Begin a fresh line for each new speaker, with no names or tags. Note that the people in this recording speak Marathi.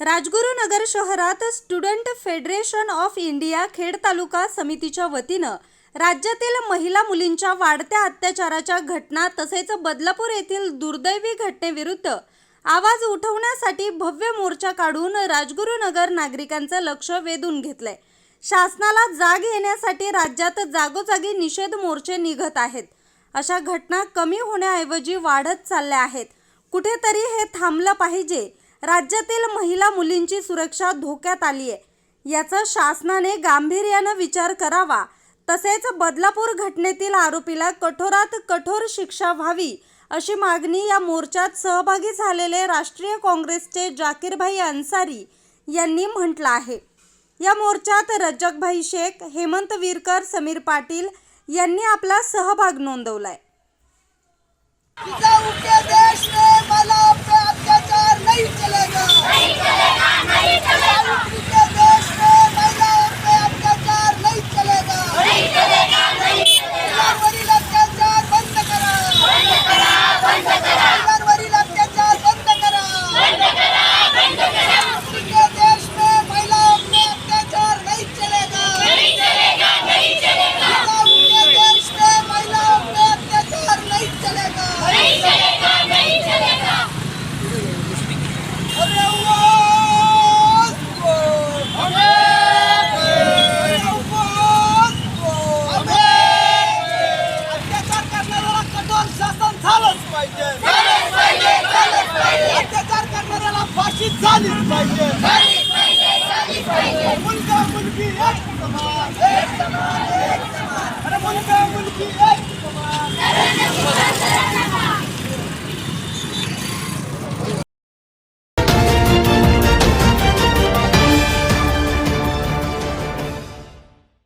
राजगुरुनगर शहरात student federation of India Khed taluka समितीच्या वतीनं राज्यातील महिला मुलींच्या वाढत्या अत्याचाराच्या घटना तसेच बदलापूर येथील दुर्दैवी घटनेविरुद्ध आवाज उठवण्यासाठी भव्य मोर्चा काढून राजगुरुनगर नागरिकांचं लक्ष वेधून घेतलंय. शासनाला जाग येण्यासाठी राज्यात जागोजागी निषेध मोर्चे निघत आहेत. अशा घटना कमी होण्याऐवजी वाढत चालल्या आहेत. कुठेतरी हे थांबलं पाहिजे राज्यातील महिला मुलींची सुरक्षा धोक्यात आली आहे. याचा शासनाने गांभीर्यानं विचार करावा. तसेच बदलापूर घटनेतील आरोपीला कठोरात कठोर शिक्षा व्हावी अशी मागणी या मोर्चात सहभागी झालेले राष्ट्रीय काँग्रेसचे जाकीरभाई अन्सारी यांनी म्हटलं आहे. या मोर्चात रज्जकभाई शेख हेमंत विरकर समीर पाटील यांनी आपला सहभाग नोंदवलाय.
पाहिजे. अत्याचार करणाऱ्याला फाशी झालीच पाहिजे. मुलगा मुलगी एक समान